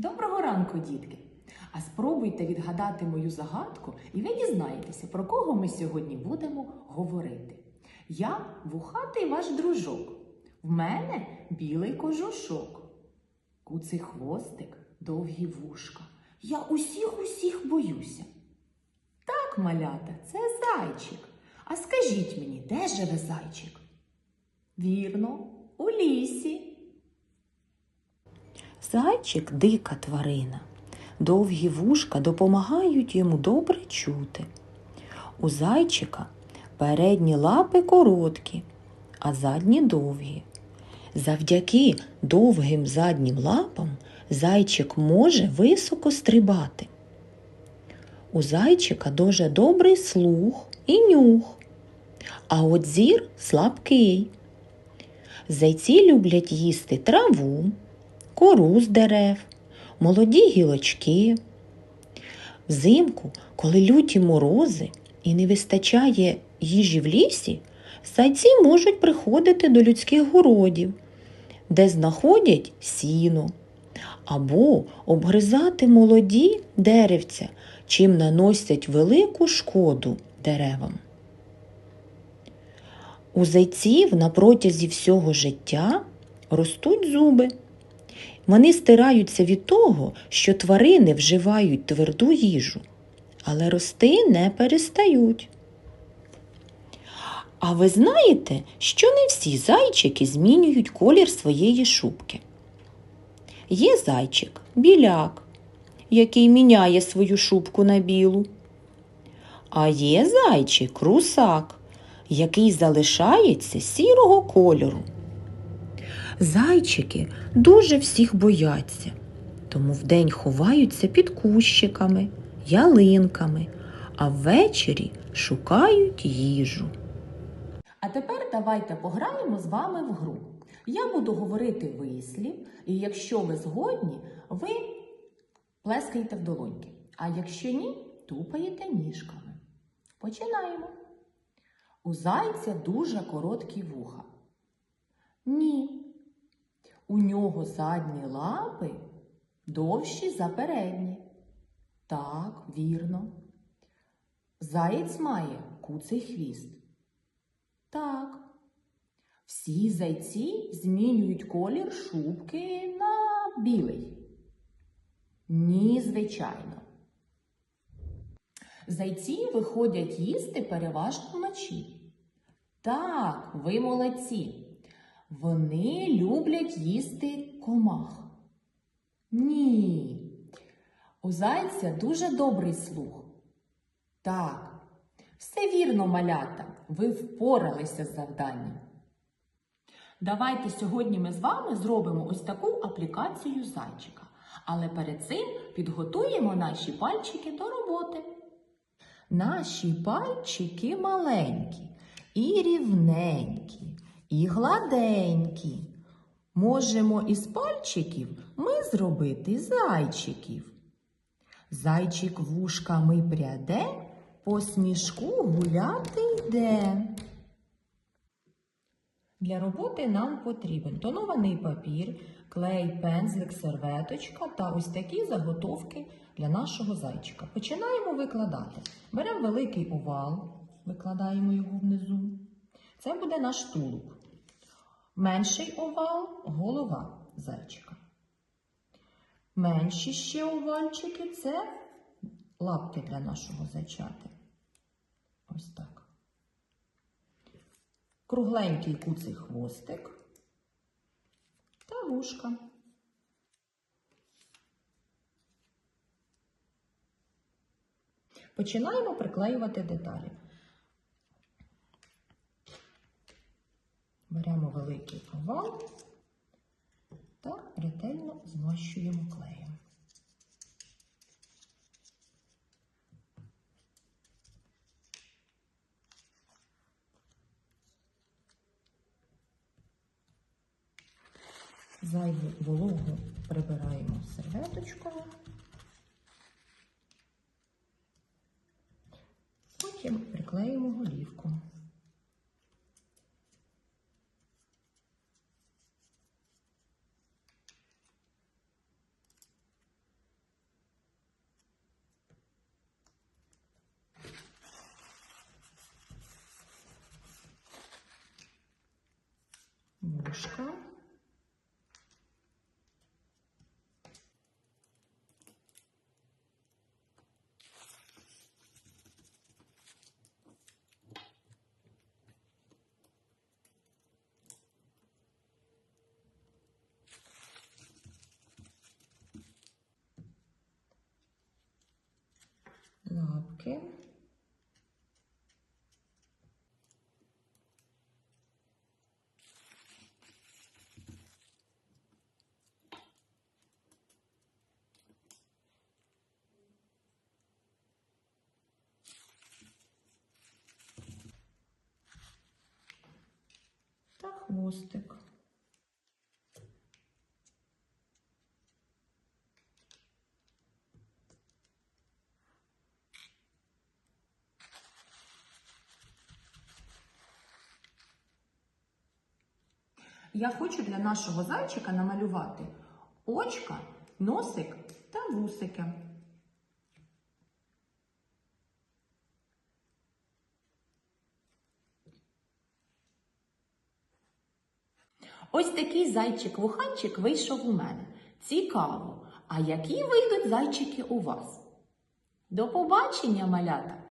Доброго ранку, дітки! А спробуйте відгадати мою загадку, і ви дізнаєтеся, про кого ми сьогодні будемо говорити. Я вухатий ваш дружок. В мене білий кожушок. Куций хвостик, довгі вушка. Я усіх усіх боюся. Так, малята, це зайчик. А скажіть мені, де живе зайчик? Вірно, у лісі. Зайчик дика тварина. Довгі вушка допомагають йому добре чути. У зайчика передні лапи короткі, а задні довгі. Завдяки довгим заднім лапам зайчик може високо стрибати. У зайчика дуже добрий слух і нюх, а от зір слабкий. Зайці люблять їсти траву, кору з дерев, молоді гілочки. Взимку, коли люті морози і не вистачає їжі в лісі, зайці можуть приходити до людських городів, де знаходять сіно, або обгризати молоді деревця, чим наносять велику шкоду деревам. У зайців на протязі всього життя ростуть зуби. Вони стираються від того, що тварини вживають тверду їжу, але рости не перестають. А ви знаєте, що не всі зайчики змінюють колір своєї шубки? Є зайчик біляк, який міняє свою шубку на білу. А є зайчик русак, який залишається сірого кольору. Зайчики дуже всіх бояться, тому вдень ховаються під кущиками, ялинками, а ввечері шукають їжу. А тепер давайте пограємо з вами в гру. Я буду говорити вислів, і якщо ви згодні, ви плескаєте в долоньки. А якщо ні, тупаєте ніжками. Починаємо. У зайця дуже короткі вуха. Ні. У нього задні лапи довші за передні. Так, вірно. Заєць має куций хвіст. Так. Всі зайці змінюють колір шубки на білий. Ні, звичайно. Зайці виходять їсти переважно вночі. Так, ви молодці. Вони люблять їсти комах. Ні. У зайця дуже добрий слух. Так, все вірно, малята, ви впоралися з завданням. Давайте сьогодні ми з вами зробимо ось таку аплікацію зайчика. Але перед цим підготуємо наші пальчики до роботи. Наші пальчики маленькі, і рівненькі, і гладенькі. Можемо із пальчиків ми зробити зайчиків. Зайчик вушками пряде, по смішку гуляти йде. Для роботи нам потрібен тонований папір, клей, пензлик, серветочка та ось такі заготовки для нашого зайчика. Починаємо викладати. Беремо великий овал, викладаємо його внизу. Це буде наш тулуб. Менший овал голова зайчика. Менші ще овальчики це лапки для нашого зайчати. Ось так. Кругленький куций хвостик та вушка. Починаємо приклеювати деталі. Беремо великий овал та ретельно змащуємо клеєм. Зайву вологу прибираємо серветочкою. Потім приклеїмо голівку. Вушка. Лапки. Та хвостик. Я хочу для нашого зайчика намалювати очка, носик та вусики. Ось такий зайчик-вуханчик вийшов у мене. Цікаво. А які вийдуть зайчики у вас? До побачення, малята!